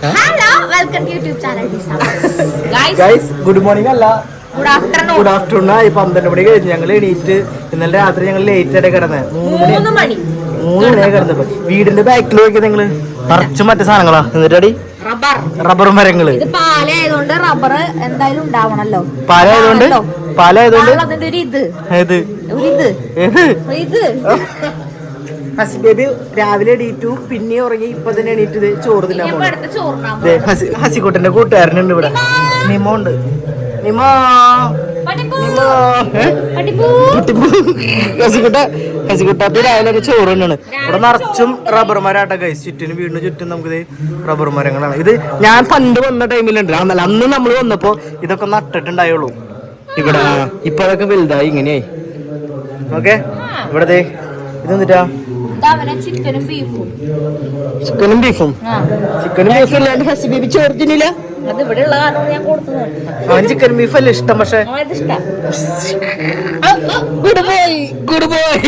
Hello welcome to YouTube channel guys good morning അല്ല. Good afternoon good afternoon ആയി പന്ത്രണ്ട് മണി കഴിഞ്ഞു ഞങ്ങൾ എണീറ്റ് ഇന്നലെ രാത്രി ഞങ്ങൾ ലേറ്റ് ആയിട്ട് കിടന്നത് മൂന്ന് മണി. മൂന്ന് മണി. കിടന്നത് കിടന്നപ്പോ. വീടിന്റെ ബാക്കിൽ നോക്കിയത് നിങ്ങൾ. നിറച്ചും മറ്റു സാധനങ്ങളാ. എന്നിട്ടടി റബ്ബർ റബ്ബർ മരങ്ങൾ. ഇത് പാലായതുകൊണ്ട് റബ്ബർ എന്തായാലും ഉണ്ടാവണല്ലോ. പാലായതുകൊണ്ട്. പാലായതുകൊണ്ട് അതിന്റെ ഒരു ഇത് ഇത് ഇത് ഹസി ബേബി രാവിലെ എണീറ്റു പിന്നെ ഉറങ്ങി ഇപ്പൊ തന്നെ എണീറ്റത് ചോറ് തിന്നാൻ പോണു. ഹസി ഹസിക്കുട്ടന്റെ കൂട്ടുകാരനുണ്ട് ഇവിടെ. നിമോ. ഉണ്ട്. നിമോ? ഹസിക്കുട്ട ഹസിക്കുട്ടാപ്പി രാവിലെ ഒരു ചോറ് തന്നെയാണ്. ഇവിടെ നിറച്ചും റബ്ബർ മരാട്ട കൈസ് ചുറ്റിനും വീടിന് ചുറ്റും നമുക്ക് റബ്ബർ മരങ്ങളാണ്. ഇത് ഞാൻ പണ്ട് വന്ന ടൈമിലുണ്ട് അന്നല്ല അന്ന് നമ്മൾ വന്നപ്പോ ഇതൊക്കെ നട്ടിട്ടുണ്ടായുള്ളൂ. ഇവിടെ. ഇപ്പോഴൊക്കെ ഇപ്പൊ അതൊക്കെ വലുതായി ഇങ്ങനെയായി. ഓക്കെ? ഇവിടെ ഇത് എന്നിട്ടാ ചിക്കനും ബീഫും. ചിക്കനും ബീഫും? ആ. ചിക്കനും ബീഫും ഇല്ലാണ്ട് ഹസി ബീബി ചോറ് തിന്നില്ല അത് ഇവിടെ ഉള്ള കാരണം ഞാൻ കൊടുത്തത്. അവൻ ചിക്കൻ ബീഫ് അല്ലേ ഇഷ്ടം. പക്ഷെ ഗുഡ് ബോയ് ഗുഡ് ബോയ്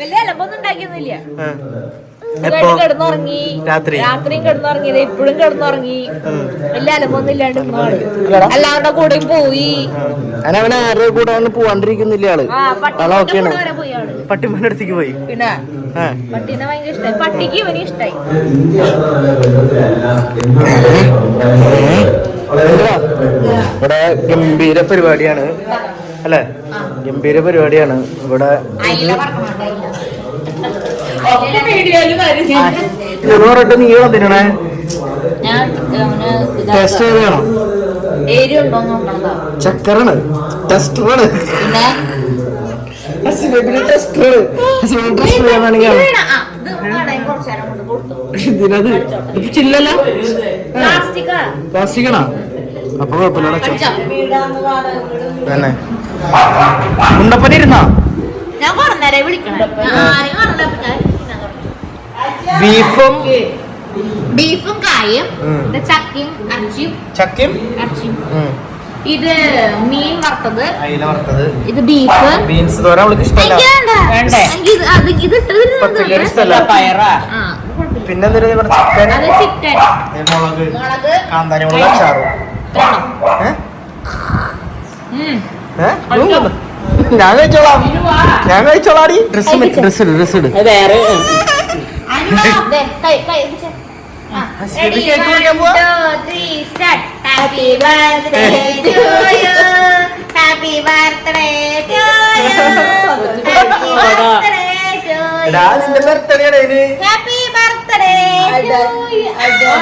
വലിയ അലമ്പൊന്നും ഉണ്ടാക്കിയൊന്നുമില്ല. എപ്പോ? കിടന്നുറങ്ങി. രാത്രി? രാത്രിയും കിടന്നുറങ്ങിയത് ഇപ്പോഴും കിടന്നുറങ്ങി. എല്ലാവരുടെ കൂടെയും പോയി. ആരുടെ കൂടെ അവന് പോവാണ്ടിരിക്കുന്നില്ല ആൾ? ആളെ ഓക്കെയാണ് അടുത്തേക്ക് പോയി. പിന്നെ. പട്ടീനെ ഭയങ്കര ഇഷ്ടമായി പട്ടിക്ക് ഇവന് ഇഷ്ടായി? ഇവിടെ ഗംഭീര പരിപാടിയാണ്. അല്ലേ? ഗംഭീര പരിപാടിയാണ്. ഇവിടെ പറഞ്ഞിട്ട് നീ അവന് ടെസ്റ്റ് ചെയ്യണം എരിയുണ്ടോ നോക്കണതാ. ചക്കറാണ് ടെസ്റ്ററാണ് ഇതിനത് ചില്ലല്ല. പ്ലാസ്റ്റിക്കണാ? അപ്പൊ കുഴപ്പമില്ല? തന്നെ. ഞാൻ വിളിക്കണേ ആരെയും പറഞ്ഞപ്പോ ഞാൻ തിന്നാൻ തുടങ്ങി. ബീഫും ബീഫും കായും ചക്കയും ഇറച്ചിയും ചക്കയും ഇറച്ചിയും. ഇത് മീൻ വറുത്തത്. അയില വറുത്തത്. ഇത് ബീഫ്. ബീൻസ് തോര അവൾക്ക് ഇഷ്ടമല്ല. പിന്നെ ചിക്കൻ? അത് ചിക്കൻ. മുളക്. മുളക്. കാന്താരി മുളക് അച്ചാറും. ഞാൻ കഴിച്ചോളാം. ഞാൻ കഴിച്ചോളാടി. ഡ്രസ്സ് ഡ്രസ് ഡ്രസ്സ് ഡ്രസ് ഇട്. Birthday to you. Happy birthday to you. Happy birthday to എടാ you. നിന്റെ ബർത്ത്ഡേ ആണ് birthday to you.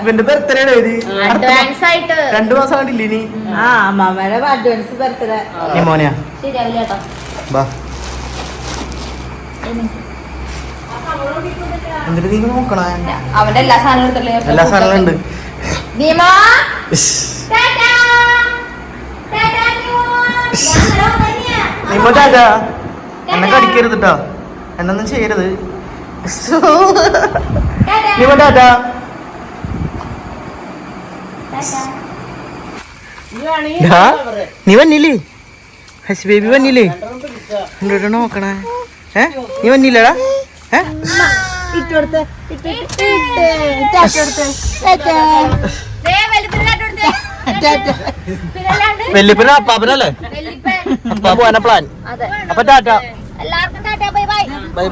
ഇവന്റെ ബർത്ത്ഡേ ആണ് ഇത്. അഡ്വാൻസ് ആയിട്ട്. രണ്ടു മാസം കണ്ടില്ല ഇനി? ആ അമ്മാമ്മയുടെ അഡ്വാൻസ് ബർത്ത്ഡേ നീ മോനെയാ ശരിയാവില്ല കേട്ടോ. ബാ. എന്നിട്ട് നീ നോക്കണേ അവന്റെ എല്ലാ സാധനവും എടുത്തില്ലേ എല്ലാ സാധനങ്ങളും ഉണ്ട്. നീമാ. ടാറ്റാ. ടാറ്റാ നീമോ ചാച്ചാ എന്നെ കടിക്കരുത് കേട്ടോ എന്നൊന്നും ചെയ്യരുത്. ടാറ്റാ. നീമോ ടാറ്റാ. നീ വന്നില്ലേ? ഹസ് ബേബി വന്നില്ലേ? നോക്കണേ. ഏ? നീ വന്നില്ലടാ? ഏ? വല്യപ്പന അപ്പാപ്പനല്ലേ? അപ്പാ പോവാന പ്ലാൻ അതെ. അപ്പൊ ടാറ്റ. എല്ലാവർക്കും tata bye bye. Bye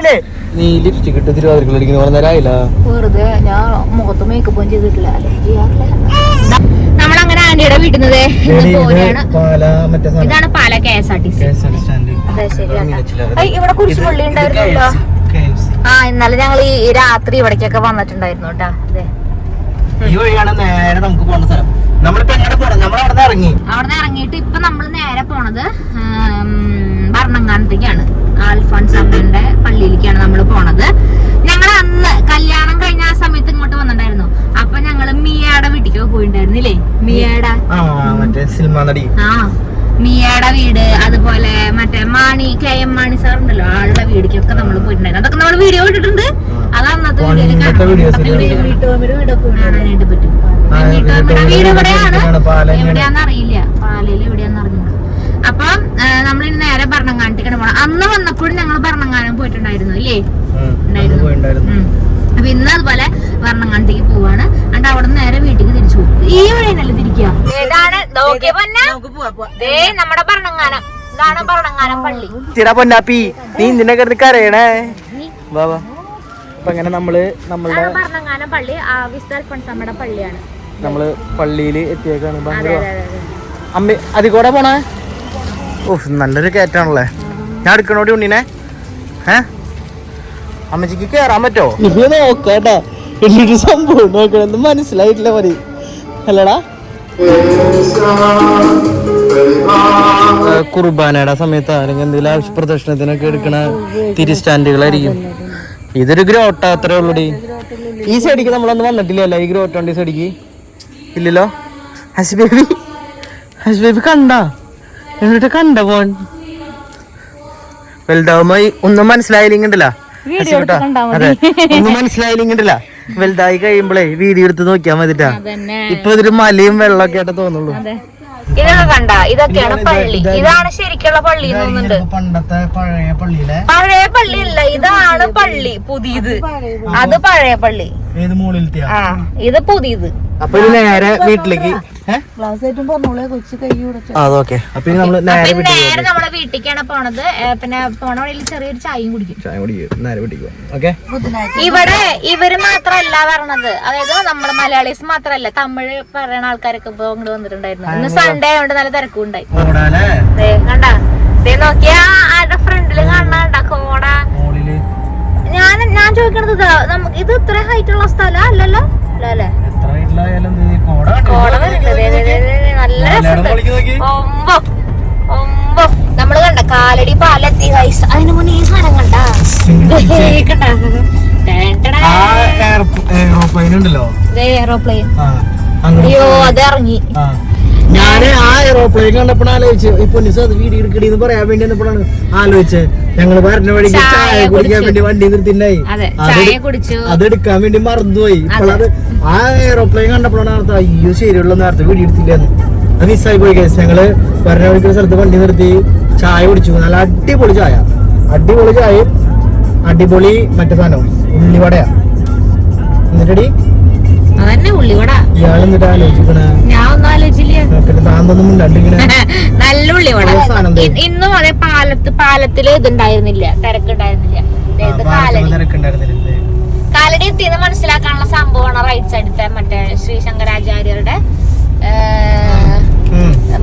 bye നീ ലിപ്സ്റ്റിക് ഇട്ട് തിരുവാതിരക്കളടിക്കുന്ന പറഞ്ഞ നേരമായില്ല വെറുതെ ഞാൻ മുഖത്ത് മേക്കപ്പ് ഒന്നും ചെയ്തിട്ടില്ല. ചെയ്യാറില്ല ആന്റിയുടെ വീട്ടിൽ നിന്ന് ഇതാണ് Pala K S R T C ഇവിടെ കുരിശുപള്ളി ഉണ്ടായിരുന്നല്ലോ. ആ ഇന്നലെ ഞങ്ങൾ ഈ രാത്രി ഇവിടേക്കൊക്കെ വന്നിട്ടുണ്ടായിരുന്നു കേട്ടാ. അതെ. ഈ വഴിയാണ് നേരെ നമുക്ക് പോകേണ്ട സ്ഥലം. നമ്മളിപ്പോ എങ്ങനെ പോണം? നമ്മൾ അവിടെ ഇറങ്ങി. അവിടെ ഇറങ്ങിയിട്ട് ഇപ്പൊ നമ്മൾ നേരെ പോണത് ഭരണങ്ങാനത്തേക്കാണ് ആൽഫോൺസ് അമ്മയുടെ പള്ളിയിലേക്കാണ് നമ്മൾ പോണത്. ഞങ്ങൾ അന്ന് കല്യാണം കഴിഞ്ഞ ആ സമയത്ത് ഇങ്ങോട്ട് വന്നിട്ടുണ്ടായിരുന്നു അപ്പൊ ഞങ്ങൾ മിയയുടെ പോയിണ്ടായിരുന്നില്ലേ? മിയാട? ആ മറ്റേ സിനിമ നടി. ആ മിയാട വീട് അതുപോലെ മറ്റേ Mani K M Mani sir ഉണ്ടല്ലോ ആളുടെ വീടിക്കൊക്കെ നമ്മൾ പോയിട്ടുണ്ടായിരുന്നു. അതൊക്കെ നമ്മൾ വീഡിയോ ഇട്ടിട്ടുണ്ട്. അത് അന്നത്തെ വീഡിയോയിൽ കാണാനായിട്ട് പറ്റും. വീട് പാലം എവിടെയാന്ന് അറിയില്ല പാലയിൽ എവിടെയാന്ന് അറിഞ്ഞു അപ്പൊ നമ്മളിനി നേരെ ഭരണങ്ങാനത്തേക്കാണ് പോണം. അന്ന് വന്നപ്പോഴും ഞങ്ങൾ ഭരണങ്ങാനം പോയിട്ടുണ്ടായിരുന്നു ഇല്ലേ. ഉണ്ടായിരുന്നു. അപ്പൊ ഇന്ന് അതുപോലെ വർണങ്ങാണ്ടേക്ക് പോവാണ്. എന്നിട്ട് അവിടെ നിന്ന് നേരെ വീട്ടിലേക്ക് തിരിച്ചു പോകും. ഈ വഴിയല്ലേ തിരിക്കുക ഏതാണ്? നോക്കിയ പൊന്നെ? നമുക്ക് പോവാ പോവാ. ദേ നമ്മുടെ ഭരണങ്ങാനം. ഇതാണ് ഭരണങ്ങാനം പള്ളി. പൊന്നാപ്പി നീ നിന്നെ കിടന്ന് കരയണേ. ബാബാ അപ്പൊ അങ്ങനെ നമ്മൾ നമ്മളുടെ ഭരണങ്ങാനം പള്ളി. ആ നമ്മുടെ പള്ളിയാണ്. നമ്മൾ പള്ളിയിൽ എത്തിയേക്കാണ്. അതെ അതെ അതെ അതെ. അമ്മ അതിൽ കൂടെ പോണേ? ഓ നല്ലൊരു കയറ്റാണല്ലേ? ഞാൻ എടുക്കണോടി ഉണ്ണിനെ? ഏ? അമ്മച്ചിക്ക് കേറാൻ പറ്റോ? ഇത് നോക്കാട്ടാ. വലിയൊരു സംഭവം നോക്കണെന്ന് മനസ്സിലായിട്ടില്ല മതി അല്ലടാ. കുർബാനയുടെ സമയത്ത് അല്ലെങ്കിൽ എന്തെങ്കിലും ആവശ്യ പ്രദർശനത്തിനൊക്കെ എടുക്കണ തിരിസ്റ്റാൻഡുകളായിരിക്കും. ഇതൊരു ഗ്രോട്ട അത്രേ ഉള്ളൂടി. ഈ സൈഡിക്ക് നമ്മളൊന്നും വന്നിട്ടില്ല ഈ ഗ്രോട്ടോണ്ട് ഈ സൈഡിക്ക് ഇല്ലല്ലോ. ഹസ് ബേബി ഹസ് ബേബി കണ്ട? എന്നിട്ട് കണ്ട പോൺ വലുതാവുമ്പോ ഒന്നും ഒന്നും മനസ്സിലായില്ലെങ്കിണ്ടല്ല അതെ. ഒന്നും മനസ്സിലായില്ലെങ്കിണ്ടല്ല വലുതായി കഴിയുമ്പോഴേ വീഡിയോ എടുത്ത് നോക്കിയാ മതിട്ടാ. ഇപ്പൊ ഇതൊരു മലയും വെള്ളമൊക്കെ ആയിട്ട് തോന്നുള്ളൂ. ഇതൊക്കെ കണ്ട? ഇതൊക്കെയാണ് പള്ളി. ഇതാണ് ശരിക്കുള്ള പള്ളി തോന്നുന്നുണ്ട്. പണ്ടത്തെ പഴയ പള്ളിയിലെ. പഴയ പള്ളി അല്ല ഇതാണ് പള്ളി പുതിയത്. അത് പഴയ പള്ളി. ഏത് മുകളിലത്തെയാ ആ ഇത് പുതിയത്. അപ്പൊ ഇത് നേരെ വീട്ടിലേക്ക്. അതൊക്കെ അപ്പൊ ഇനി നമ്മൾ നേരെ വീട്ടിലേക്കാണ് പോണത്. പിന്നെ പോണ വഴിയിൽ ചെറിയൊരു ചായയും കുടിക്കും. ചായ കുടിക്കും. നേരെ ഓക്കെ? ഇവിടെ ഇവർ മാത്രല്ല പറഞ്ഞത്. അതായത് നമ്മുടെ മലയാളീസ് മാത്രല്ല തമിഴ് പറയുന്ന ആൾക്കാരൊക്കെ ഇപ്പൊ അങ്ങോട്ട് വന്നിട്ടുണ്ടായിരുന്നു. ഇന്ന് സൺഡേ ആയതുകൊണ്ട് നല്ല തിരക്കും ഉണ്ടായി. കണ്ടാ ദേ കണ്ട? ദേ നോക്കിയാ ആരുടെ ഫ്രണ്ടിൽ കാണണ്ട കോട. ഞാൻ ഞാൻ ചോദിക്കണത് ഇതാ നമുക്ക് ഇത് ഇത്ര ഹൈറ്റ് ഉള്ള സ്ഥലം അല്ലല്ലോ? അല്ലേ ഒമ്പോ നമ്മൾ കണ്ട കാലടി പാലെത്തി ഗൈസ് അതിന് മുന്നേ ഈ സാധനം കണ്ട? ഉണ്ടല്ലോ? എയറോപ്ലെയിൻ അയ്യോ അത് ഇറങ്ങി. ഞാൻ ആ എയറോപ്ലെയിൻ കണ്ടപ്പോഴാണ് ആലോചിച്ചു ഈ പൊന്നിസ് അത് വീഡിയോ എടുക്കടി എന്ന് പറയാൻ വേണ്ടി വന്നപ്പോഴാണ് ആലോചിച്ചത്. ഞങ്ങൾ പറഞ്ഞ വഴിക്ക് ചായ കുടിക്കാൻ. വേണ്ടി വണ്ടി നിർത്തിണ്ടായി. അത് എടുക്കാൻ വേണ്ടി മറന്നുപോയി. ഇപ്പോഴത് ആ എയറോപ്ലെയിൻ കണ്ടപ്പോഴാണ് അയ്യോ ശരിയുള്ള നേരത്തെ വീഡിയോ എടുത്തില്ലെന്ന് അത് മിസ്സായി പോയി കേസ് ഞങ്ങൾ പറഞ്ഞ വഴിക്ക് സ്ഥലത്ത് വണ്ടി നിർത്തി ചായ കുടിച്ചു. നല്ല അടിപൊളി ചായ. അടിപൊളി ചായ. അടിപൊളി മറ്റേ സാധനം. ഉള്ളിവടയാ. എന്നിട്ടടി? ഇയാൾ എന്നിട്ട് ആലോചിക്കണേ. നല്ല ഉള്ളിവട. ഇന്നും അതെ പാലത്ത് പാലത്തിൽ ഇതുണ്ടായിരുന്നില്ല. തിരക്കുണ്ടായിരുന്നില്ല? കാലടി എത്തിയെന്ന് മനസ്സിലാക്കാനുള്ള സംഭവമാണ് റൈറ്റ് സൈഡത്തെ മറ്റേ ശ്രീ ശങ്കരാചാര്യരുടെ.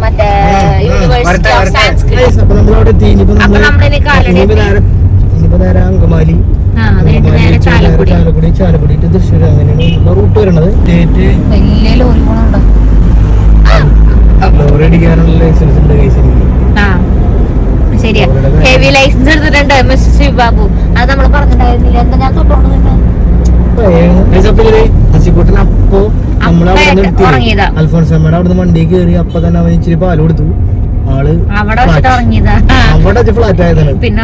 മറ്റേ യൂണിവേഴ്സിറ്റി ഓഫ് സാൻസ്ക്രിറ്റ് അപ്പൊ നമ്മളിനി കാലടി അങ്കമാലി. ചാലക്കുടി. ചാലക്കുടി ചാലക്കുടി to തൃശ്ശൂർ അങ്ങനെയാണ് റൂട്ട് വരണത്. ഡേറ്റ് വലിയ ലോറി പോണുണ്ടോ ലോറി അടിക്കാനുള്ള ലൈസൻസ് ഉണ്ട് ശരിയാ. ഹെവി ലൈസൻസ് എടുത്തിട്ടുണ്ട് മിസ്റ്റർ ശിവബാബു. അത് നമ്മൾ പറഞ്ഞിട്ടുണ്ടായിരുന്നില്ല? എന്താ ഞാൻ തൊട്ടോണ്ട് നിന്നെ? Guys, അപ്പൊ വണ്ടി കേറി അപ്പൊ തന്നെ അവൻ ഇച്ചിരി പാൽ കൊടുത്തു ആൾ അവിടെ ഫ്ലാറ്റ് ആയതാണ് പിന്നെ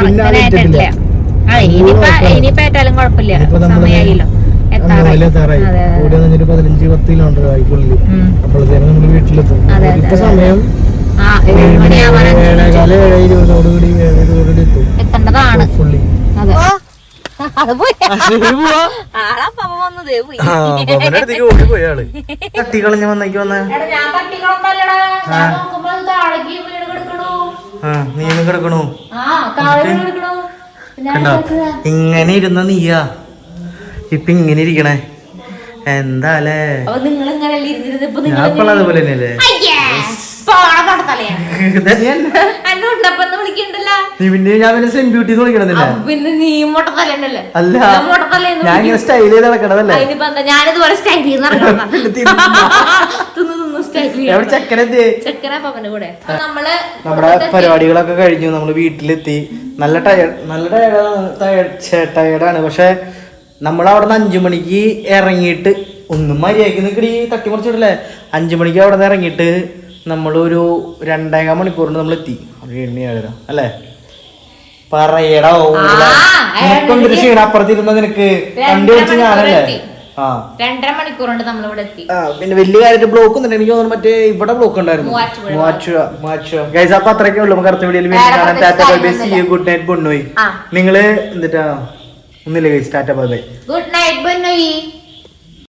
കുഴപ്പമില്ല നമ്മൾ പതിനഞ്ച് പത്ത് കിലോമീറ്റർ ആയിക്കുള്ളിൽ ഉം. അപ്പോഴത്തേനും നമ്മൾ വീട്ടിലെത്തും ഇപ്പൊ സമയം ഏഴേകാൽ ഏഴ് ഇരുപതോടുകൂടി ഏഴ് ഇരുപതോടുകൂടി എത്തും ഫുള്ളി അതെ പോയി ആളപ്പ വന്നതേ പോയി വന്നേക്ക് വന്ന കിടക്കണു. കണ്ടോ? ഇങ്ങനെ ഇരുന്ന നീയാ. ഇപ്പൊ ഇങ്ങനെ ഇരിക്കണേ. എന്താലേ? ഞാൻ അതുപോലെ തന്നെയല്ലേ അയ്യേ പോണ കടത്തലയാ ഇത് നീ പിന്നെ ഞാൻ പിന്നെ സെൻ ബ്യൂട്ടി അപ്പൊ പിന്നെ നീ മുട്ടത്തലന്നല്ലേ അല്ല മുട്ടത്തലേന്ന് ഞാൻ ഇങ്ങനെ സ്റ്റൈൽ ചെയ്ത് നടക്കണതല്ലേ? ഞാനിതുപോലെ സ്റ്റൈൽ നമ്മുടെ പരിപാടികളൊക്കെ കഴിഞ്ഞു. നമ്മൾ വീട്ടിലെത്തി. നല്ല ടയർഡ് നല്ല ടയർഡാണ് ടയർഡാണ് പക്ഷെ നമ്മൾ അവിടെ നിന്ന് അഞ്ചു മണിക്ക് ഇറങ്ങിയിട്ട് ഒന്നും മര്യാദയ്ക്ക് നിൽക്കടി തട്ടിമറിച്ചിട്ടില്ലേ അഞ്ചു മണിക്ക് അവിടെ നിന്ന് ഇറങ്ങിയിട്ട് നമ്മളൊരു രണ്ടേകാൽ മണിക്കൂറിന് നമ്മൾ എത്തി എണ്ണി ഏഴര അല്ലേ? പറയടാ ക്ഷീണം അപ്പുറത്തിരുന്ന നിനക്ക് വണ്ടി വെച്ച് ഞാനല്ലേ? ആ. രണ്ടര മണിക്കൂർ കൊണ്ട് നമ്മൾ ഇവിടെ എത്തി. ആ, പിന്നെ വലിയ കാര്യമായിട്ട് ബ്ലോക്ക് ഒന്നും എനിക്ക് തോന്നുന്നു മറ്റേ ഇവിടെ ബ്ലോക്ക് ഉണ്ടായിരുന്നു. മൂവാറ്റുപുഴ. മൂവാറ്റുപുഴ മൂവാറ്റുപുഴ. ഗൈസ് അപ്പൊ അത്രയൊക്കെ ഉള്ളൂ. നമുക്ക് അടുത്ത വീഡിയോയിൽ tata bye bye see you good night നിങ്ങൾ എന്നിട്ടാ ഒന്നില്ല guys tata bye bye good night ബന്നോയി